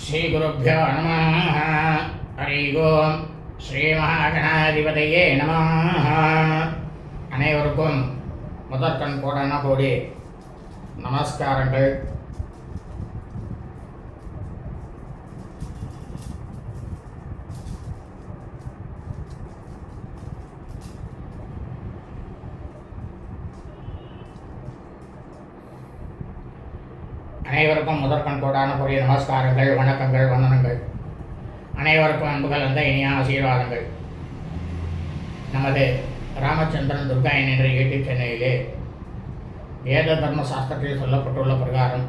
ஸ்ரீகுருப்போ நம ஹரி ஓம். ஸ்ரீ மகாகணாதிபதியே நம. அனைவருக்கும் முதற்கண் கோடான கோடி நமஸ்காரங்கள். அனைவருக்கும் முதற்கண் கோடான கூடிய நமஸ்காரங்கள் வணக்கங்கள் வந்தனங்கள். அனைவருக்கும் அன்புகள் அந்த இனிய ஆசீர்வாதங்கள். நமது ராமச்சந்திரன் துர்காயன் என்ற யூடியூப் சேனலிலே வேத தர்ம சாஸ்திரத்தில் சொல்லப்பட்டுள்ள பிரகாரம்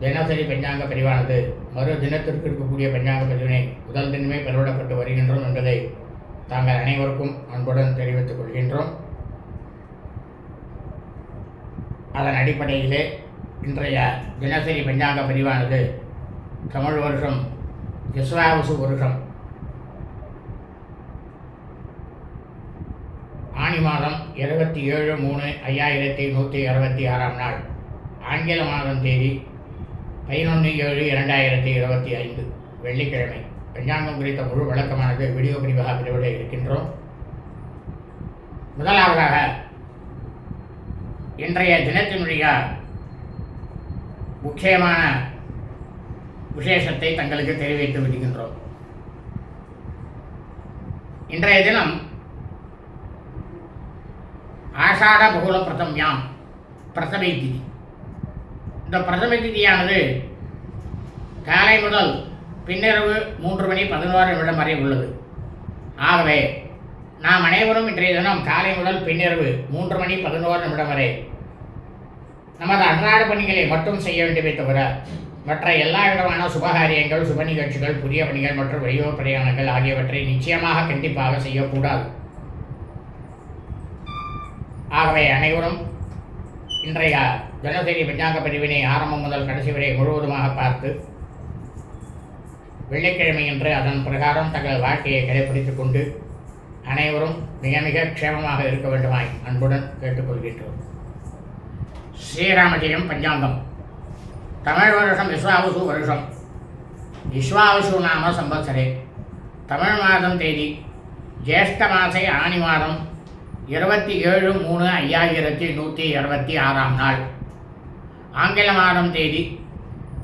தினசரி பஞ்சாங்க பிரிவானது மறு தினத்திற்கு இருக்கக்கூடிய பஞ்சாங்க பிரிவினை முதல் தினமே பெருவிடப்பட்டு வருகின்றோம் என்பதை தாங்கள் அனைவருக்கும் அன்புடன் தெரிவித்துக் கொள்கின்றோம். அதன் அடிப்படையிலே இன்றைய தினசரி பஞ்சாங்க பதிவானது தமிழ் வருஷம் விஸ்வாவசு வருஷம். ஆணி மாதம் இருபத்தி ஏழு மூணு ஐயாயிரத்தி நூற்றி அறுபத்தி ஆறாம் நாள் ஆங்கில மாதம் தேதி பதினொன்று ஏழு இரண்டாயிரத்தி இருபத்தி ஐந்து வெள்ளிக்கிழமை. பஞ்சாங்கம் குறித்த முழு வழக்கமானது வீடியோ பிரிவாக வெளிவிட இருக்கின்றோம். முதலாவதாக இன்றைய தினத்தினுடைய முக்கியமான விசேஷத்தை தங்களுக்கு தெரிவித்து விடுகின்றோம். இன்றைய தினம் ஆஷாட பகுல பிரதம்யாம் பிரதமை திதி. இந்த பிரதமை திதியானது காலை முதல் பின்னிரவு மூன்று மணி பதினோரு நிமிடம் வரை உள்ளது. ஆகவே நாம் அனைவரும் இன்றைய தினம் காலை முதல் பின்னிரவு மூன்று மணி பதினோரு நிமிடம் வரை நமது அன்றாட பணிகளை மட்டும் செய்ய வேண்டுமே தவிர மற்ற எல்லா விதமான சுபகாரியங்கள் சுப நிகழ்ச்சிகள் புதிய பணிகள் மற்றும் வெளியூர் பிரயாணங்கள் ஆகியவற்றை நிச்சயமாக கண்டிப்பாக செய்யக்கூடாது. ஆகவே அனைவரும் இன்றைய தினசரி விஞ்ஞாக பிரிவினை ஆரம்பம் முதல் கடைசி வரை முழுவதுமாக பார்த்து வெள்ளிக்கிழமை என்று அதன் பிரகாரம் தங்கள் வாழ்க்கையை கடைபிடித்துக் கொண்டு அனைவரும் மிக மிக க்ஷேமமாக இருக்க வேண்டுமாய் அன்புடன் கேட்டுக்கொள்கின்றோம். ஸ்ரீராமஜெயம் பஞ்சாங்கம். தமிழ் வருஷம் விஸ்வாவசு வருஷம். விஸ்வாவசு நாம சம்பத்சரே. தமிழ் மாதம் தேதி ஜேஷ்ட மாசை ஆணி மாதம் இருபத்தி ஏழு மூணு ஐயாயிரத்தி நூற்றி இருபத்தி ஆறாம் நாள். ஆங்கில மாதம் தேதி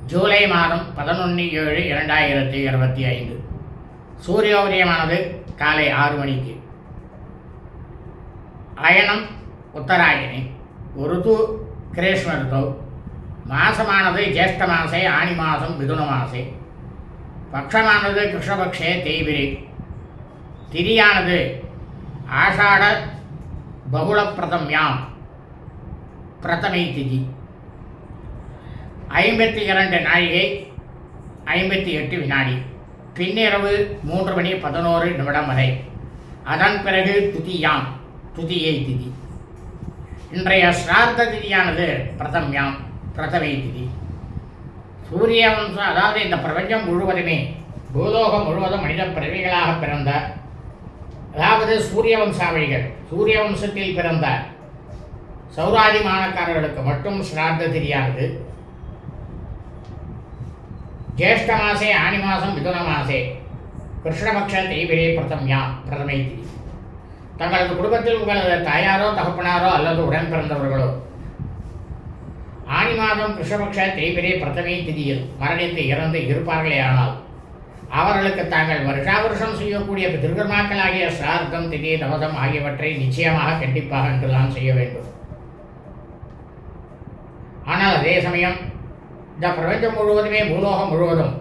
ஜூலை மாதம் பதினொன்று ஏழு இரண்டாயிரத்தி இருபத்தி ஐந்து. சூரியோதயமானது காலை ஆறு மணிக்கு. அயனம் உத்தராயணி ருது கிரேஷ்ம மாசமானது ஜேஷ்ட மாசே ஆணி மாதம் மிதுன மாசே பக்ஷமானது கிருஷ்ணபக்ஷே தேய்பிரி. திரியானது ஆஷாட பகுள பிரதம்யாம் பிரதமை திதி ஐம்பத்தி இரண்டு நாழிகை ஐம்பத்தி எட்டு வினாடி. பின்னிரவு மூன்று மணி பதினோரு நிமிடம் வரை. அதன் பிறகு துதியாம் துதியை திதி இன்றைய ஸ்ரார்த்த திதியானது பிரதம்யாம் பிரதமை திதி. சூரிய வம்சம் அதாவது இந்த பிரபஞ்சம் முழுவதுமே பூலோகம் முழுவதும் மனித பிறவிகளாக பிறந்த அதாவது சூரிய வம்சாவளிகள் சூரிய வம்சத்தில் பிறந்த சௌராதிமானக்காரர்களுக்கு மட்டும் ஸ்ரார்த்த திதியானது. ஜேஷ்ட மாசே ஆனி மாதம் மிதுன மாசே கிருஷ்ணபக்ஷ தேய்பிரே பிரதம்யா பிரதமை திதி. தங்களது குடும்பத்தில் உங்களது தாயாரோ தகப்பனாரோ அல்லது உடன் பிறந்தவர்களோ. ஆனி மாதம் கிருஷ்ணபக்ஷ தேய்பிரே பிரதமை திதியில் மரணித்து இறந்து இருப்பார்களே ஆனால் அவர்களுக்கு தாங்கள் வருஷா வருஷம் செய்யக்கூடிய திருக்கர்மாக்களாகிய சிரார்த்தம் திதி தவசம் ஆகியவற்றை நிச்சயமாக கண்டிப்பாக என்றுதான் செய்ய வேண்டும். ஆனால் அதே சமயம் இந்த பிரபஞ்சம் முழுவதுமே பூலோகம் முழுவதும்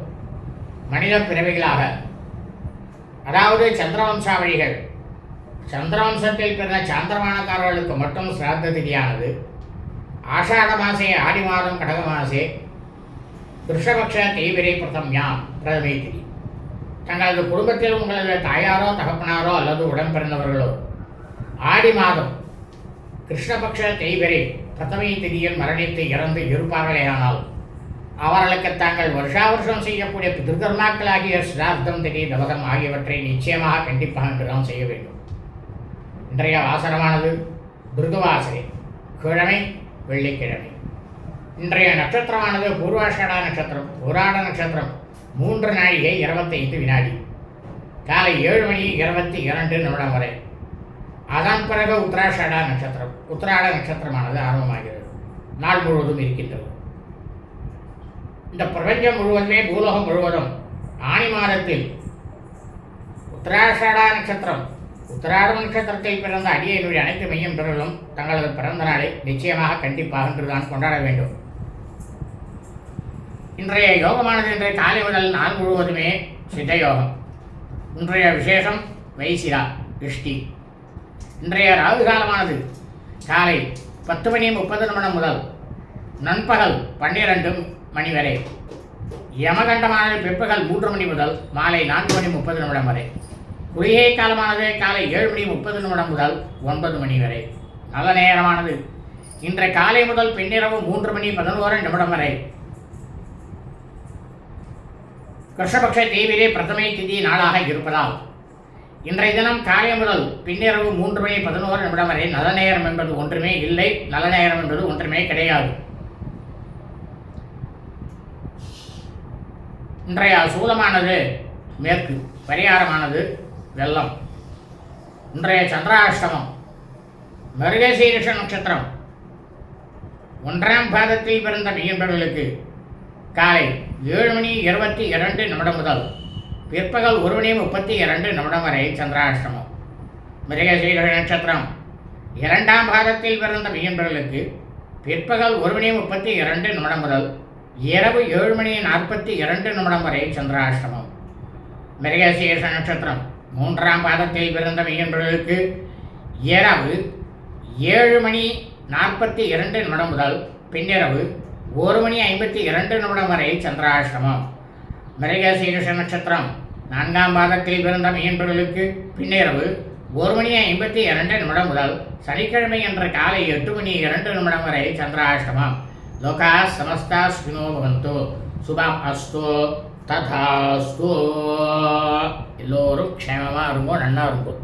மனித பிறவிகளாக அதாவது சந்திரவம்சாவளிகள் சந்திரவம்சத்தில் பிறந்த சாந்திரமானக்காரர்களுக்கு மட்டும் சிராத்த திதியானது. ஆஷாட மாசே ஆடி மாதம் கடக மாசே கிருஷ்ணபக்ஷ பிரதம் பிரதம்யாம் பிரதமை திதி. தங்களது குடும்பத்தில் உங்களது தாயாரோ தகப்பனாரோ அல்லது உடன் பிறந்தவர்களோ ஆடி மாதம் கிருஷ்ணபக்ஷ தெய்வரை பிரதமை திதியில் மரணித்து இறந்து இருப்பார்களேயானால் அவர்களுக்கு தாங்கள் வருஷா வருஷம் செய்யக்கூடிய பிதிருக்கர்மாக்களாகிய சிரார்த்தம் திதி தவதம் ஆகியவற்றை நிச்சயமாக கண்டிப்பாக என்றுதான் செய்ய வேண்டும். இன்றைய வாசனமானது துர்கவாசனை கிழமை வெள்ளிக்கிழமை. இன்றைய நட்சத்திரமானது பூர்வாஷாடா நட்சத்திரம் புராட நட்சத்திரம் மூன்று நாழிகை இருபத்தைந்து வினாடி. காலை ஏழு மணி இருபத்தி இரண்டு நிமிடம் வரை. அதன் பிறகு உத்தராஷாடா நட்சத்திரம் உத்தராட நட்சத்திரமானது ஆரம்பமாகிறது. நாள் முழுவதும் இருக்கின்றது. இந்த பிரபஞ்சம் முழுவதுமே பூலோகம் முழுவதும் ஆணி மாதத்தில் உத்தராஷாடா நட்சத்திரம் உத்தராடம் நட்சத்திரத்தில் பிறந்த அடியனுடைய அனைத்து மையம் மையம்பர்களும் தங்களது பிறந்த நாளை நிச்சயமாக கண்டிப்பாக இன்றுதான் கொண்டாட வேண்டும். இன்றைய யோகமானது இன்றைய காலை முதல் நாள் முழுவதுமே சித்த யோகம் இன்றைய விசேஷம் வைசிரா இஷ்டி இன்றைய ராகு காலமானது காலை பத்து மணி முப்பது நிமிடம் முதல் நண்பகல் பன்னிரண்டு மணி வரை. யமகண்டமானது பிற்பகல் மூன்று மணி முதல் மாலை நான்கு மணி முப்பது நிமிடம் வரை. குளிகை காலமானது காலை ஏழு மணி முப்பது நிமிடம் முதல் ஒன்பது மணி வரை. நல்ல நேரமானது. இன்றைய காலை முதல் பின்னிரவு மூன்று மணி பதினோரு நிமிடம் வரை. கிருஷ்ணபக்ஷ தேவிலே பிரதமை திதி நாளாக இருப்பதால் இன்றைய தினம் காலை முதல் பின்னிரவு மூன்று மணி பதினோரு நிமிடம் வரை நல்ல நேரம் என்பது ஒன்றுமே இல்லை. நல்ல நேரம் என்பது ஒன்றுமே கிடையாது. இன்றைய சூலமானது மேற்கு பரிகாரமானது வெள்ளம். இன்றைய சந்திராஷ்டமம். மிருகசீரிஷ நட்சத்திரம். ஒன்றாம் பாதத்தில் பிறந்த மெய்யன்பர்களுக்கு காலை ஏழு மணி இருபத்தி இரண்டு நிமிடம் முதல் பிற்பகல் ஒரு மணி முப்பத்தி இரண்டு நிமிடம் வரை சந்திராஷ்டமம். மிருகசீரிஷ நட்சத்திரம். இரண்டாம் பாதத்தில் பிறந்த மெய்யன்பர்களுக்கு பிற்பகல் ஒரு மணி முப்பத்தி இரண்டு நிமிடம் முதல் இரவு ஏழு மணி நாற்பத்தி இரண்டு நிமிடம் வரை சந்திராஷ்டமம். மிருகசீரிஷ நட்சத்திரம். மூன்றாம் பாதத்தில் பிறந்த மெய்யன்பர்களுக்கு இரவு ஏழு மணி நாற்பத்தி இரண்டு நிமிடம் முதல் பின்னிரவு ஒரு மணி ஐம்பத்தி இரண்டு நிமிடம் வரை சந்திராஷ்டமம். மிருகசீரிஷ நட்சத்திரம் நான்காம் பாதத்தில் பிறந்த மீன்பர்களுக்கு பின்னிரவு ஒரு மணி ஐம்பத்தி இரண்டு நிமிடம் முதல் சனிக்கிழமை என்ற காலை எட்டு மணி இரண்டு நிமிடம் வரை சந்திராஷ்டமம். லோகா சமஸ்தா சுகினோ பவந்தோ. சுபம் அஸ்தோ. ததாஸ்து. எல்லோரும் க்ஷேமமாக இருக்கும் நன்னா இருக்கும்